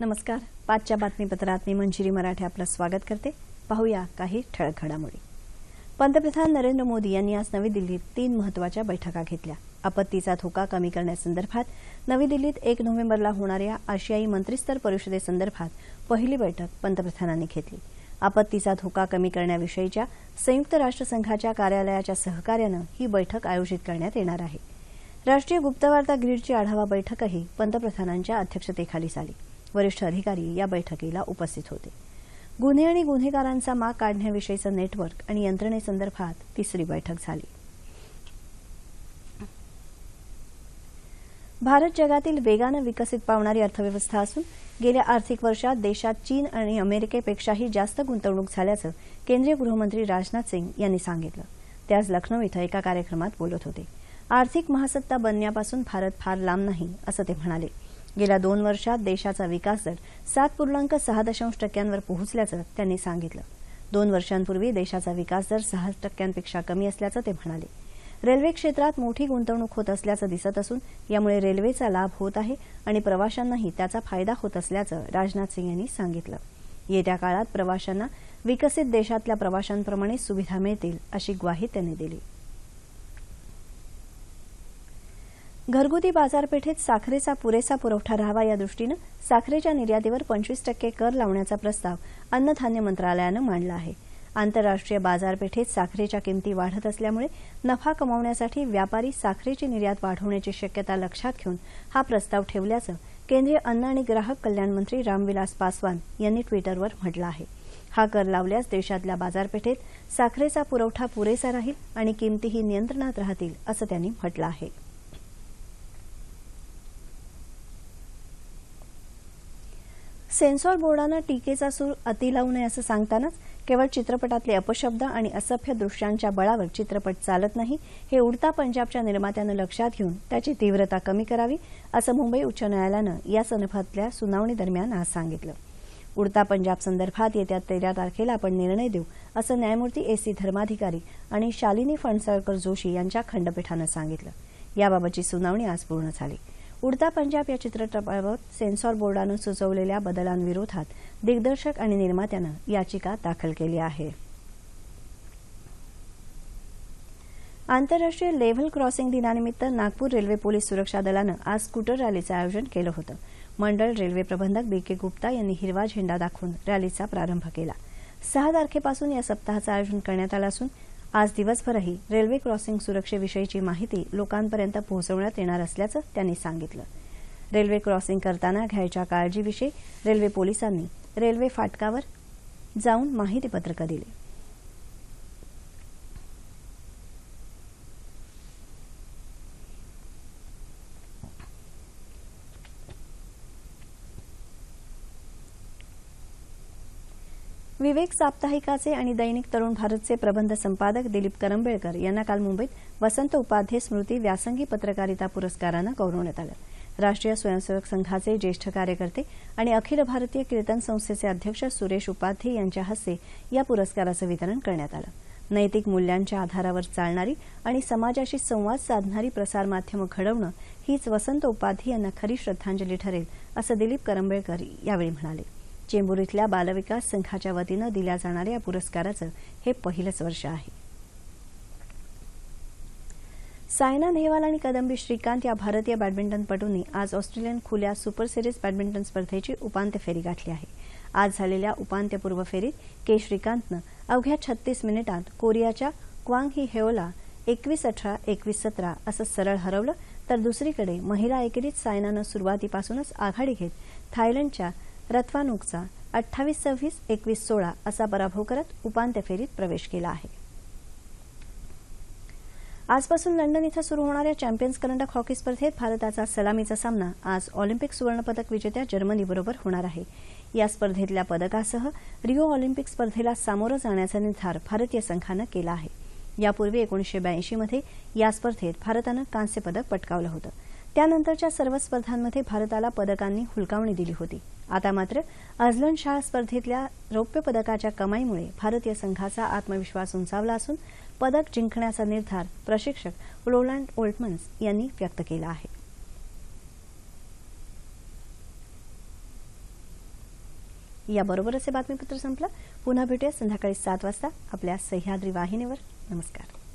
नमस्कार. पाचच्या बातमीपत्रात मी मंजिरी मराठे आपलं स्वागत करते. पाहूया काही ठळक घडामोडी. पंतप्रधान नरेंद्र मोदी यांनी आज नवी दिल्लीत तीन महत्त्वाच्या बैठका घेतल्या. आपत्तीचा धोका कमी करण्यासंदर्भात नवी दिल्लीत एक नोव्हेंबरला होणाऱ्या आशियाई मंत्रिस्तर परिषदेसंदर्भात पहिली बैठक पंतप्रधानांनी घेतली. आपत्तीचा धोका कमी करण्याविषयीच्या संयुक्त राष्ट्रसंघाच्या कार्यालयाच्या सहकार्यानं ही बैठक आयोजित करण्यात येणार आहे. राष्ट्रीय गुप्तवार्ता ग्रीडची आढावा बैठकही पंतप्रधानांच्या अध्यक्षतेखाली झाली. वरिष्ठ अधिकारी या बैठकीला उपस्थित होते. गुन्हे आणि गुन्हेगारांचा माग काढण्याविषयीचं नेटवर्क आणि यंत्रणेसंदर्भात तिसरी बैठक झाली. भारत जगातील वेगानं विकसित पावणारी अर्थव्यवस्था असून गेल्या आर्थिक वर्षात देशात चीन आणि अमेरिकेपेक्षाही जास्त गुंतवणूक झाल्याचं केंद्रीय गृहमंत्री राजनाथ सिंग यांनी सांगितलं. ते आज लखनौ इथं एका कार्यक्रमात बोलत होते. आर्थिक महासत्ता बनण्यापासून भारत फार लांब नाही असं ते म्हणाले. गेल्या दोन वर्षात देशाचा विकास दर सात पूर्णांक सहा दशांश टक्क्यांवर पोहोचल्याचं त्यांनी सांगितलं. दोन वर्षांपूर्वी देशाचा विकासदर सहा टक्क्यांपेक्षा कमी असल्याचं ते म्हणाले. रेल्वे क्षेत्रात मोठी गुंतवणूक होत असल्याचं दिसत असून यामुळे रेल्वेचा लाभ होत आहे आणि प्रवाशांनाही त्याचा फायदा होत असल्याचं राजनाथ सिंग यांनी सांगितलं. येत्या काळात प्रवाशांना विकसित देशातल्या प्रवाशांप्रमाणे सुविधा मिळतील अशी ग्वाही त्यांनी दिली. घरगुती बाजारपेठेत साखरेचा पुरेसा पुरवठा राहावा या दृष्टीनं साखरेच्या निर्यातीवर पंचवीस टक्के कर लावण्याचा प्रस्ताव अन्नधान्य मंत्रालयानं मांडला आहे. आंतरराष्ट्रीय बाजारपेठेत साखरेच्या किमती वाढत असल्यामुळे नफा कमावण्यासाठी व्यापारी साखरेची निर्यात वाढवण्याची शक्यता लक्षात घेऊन हा प्रस्ताव ठेवल्याचं केंद्रीय अन्न आणि ग्राहक कल्याण मंत्री रामविलास पासवान यांनी ट्विटरवर म्हटलं आहे. हा कर लावल्यास देशातल्या बाजारपेठेत साखरेचा पुरवठा पुरेसा राहील आणि किमतीही नियंत्रणात राहतील असं त्यांनी म्हटलं आहे. सेन्सॉर बोर्डानं टीकेचा सूर अति लावू नये असं सांगतानाच केवळ चित्रपटातले अपशब्द आणि असभ्य दृश्यांच्या बळावर चित्रपट चालत नाही हे उडता पंजाबच्या निर्मात्यानं लक्षात घेऊन त्याची तीव्रता कमी करावी असं मुंबई उच्च न्यायालयानं या संदर्भातल्या सुनावणी दरम्यान आज सांगितलं. उडता पंजाब संदर्भात येत्या तेरा तारखेला आपण निर्णय देऊ असं न्यायमूर्ती एस सी धर्माधिकारी आणि शालिनी फणसळकर जोशी यांच्या खंडपीठानं सांगितलं. याबाबतची सुनावणी आज पूर्ण झाली. उडता पंजाब या चित्रपटाबाबत सेन्सॉर बोर्डानं सुचवलेल्या बदलांविरोधात दिग्दर्शक आणि निर्मात्यानं याचिका दाखल केली आहे. आंतरराष्ट्रीय लेव्हल क्रॉसिंग दिनानिमित्त नागपूर रेल्वे पोलीस सुरक्षा दलानं आज स्कूटर रॅलीचं आयोजन केलं होतं. मंडळ रेल्वे प्रबंधक बी के गुप्ता यांनी हिरवा झेंडा दाखवून रॅलीचा प्रारंभ केला. सहा तारखेपासून या सप्ताहाचं आयोजन करण्यात आलं असून आज दिवसभरही रेल्वे क्रॉसिंग सुरक्षेविषयीची माहिती लोकांपर्यंत पोहोचवण्यात येणार असल्याचं त्यांनी सांगितलं. रेल्वे क्रॉसिंग करताना घ्यायच्या काळजीविषयी रेल्वे पोलिसांनी रेल्वे फाटकावर जाऊन माहितीपत्रकं दिली. विवेक साप्ताहिकाचे आणि दैनिक तरुण भारतचे प्रबंध संपादक दिलीप करंबेळकर यांना काल मुंबईत वसंत उपाध्ये स्मृती व्यासंगी पत्रकारिता पुरस्कारानं गौरवण्यात आलं. राष्ट्रीय स्वयंसेवक संघाचे ज्येष्ठ कार्यकर्ते आणि अखिल भारतीय कीर्तन संस्थेचे अध्यक्ष सुरेश उपाध्ये यांच्या हस्ते या पुरस्काराचं वितरण करण्यात आलं. नैतिक मूल्यांच्या आधारावर चालणारी आणि समाजाशी संवाद साधणारी प्रसारमाध्यमं घडवणं हीच वसंत उपाध्ये यांना खरी श्रद्धांजली ठरेल असं दिलीप करंबेळकर यावेळी म्हणाले. चेंबूर इथल्या बालविकास संघाच्या वतीनं दिल्या जाणाऱ्या या पुरस्काराचं हे पहिलंच वर्ष आहे. सायना नेहवाल आणि कदंबी श्रीकांत या भारतीय बॅडमिंटनपटूंनी आज ऑस्ट्रेलियन खुल्या सुपर सिरीज बॅडमिंटन स्पर्धेची उपांत्य फेरी गाठली आहे. आज झालेल्या उपांत्यपूर्व फेरीत के श्रीकांतनं अवघ्या छत्तीस मिनिटांत कोरियाच्या क्वांग ही हेओला एकवीस अठरा एकवीस सतरा असं सरळ हरवलं तर दुसरीकडे महिला एकेरीत सायनानं सुरुवातीपासूनच आघाडी घेत थायलंडच्या रत्वानुकचा अठ्ठावीस सव्वीस एकवीस सोळा असा पराभव करत उपांत्य फेरीत प्रवेश केला आहे. आजपासून लंडन इथं सुरू होणाऱ्या चॅम्पियन्स करंडक हॉकी स्पर्धेत भारताचा सलामीचा सामना आज ऑलिम्पिक सुवर्णपदक विजेत्या जर्मनीबरोबर होणार आहे. या स्पर्धेतल्या पदकासह रिओ ऑलिम्पिक स्पर्धेला सामोरं जाण्याचा निर्धार भारतीय संघानं केला आहे. यापूर्वी एकोणीसशे ब्याऐंशीमध्ये या स्पर्धेत भारतानं कांस्य पदक पटकावलं होतं. त्यानंतरच्या सर्व स्पर्धांमध्ये भारताला पदकांनी हुलकावणी दिली होती. आता मात्र अझलन शाह स्पर्धेतल्या रौप्य पदकाच्या कमाईमुळे भारतीय संघाचा आत्मविश्वास उंचावला असून पदक जिंकण्याचा निर्धार प्रशिक्षक रोलँड ओल्टमन्स यांनी व्यक्त केला आहे. याबरोबरच हे बातमीपत्र संपलं. पुन्हा भेटूया संध्याकाळी सात वाजता आपल्या सह्याद्री वाहिनीवर. नमस्कार.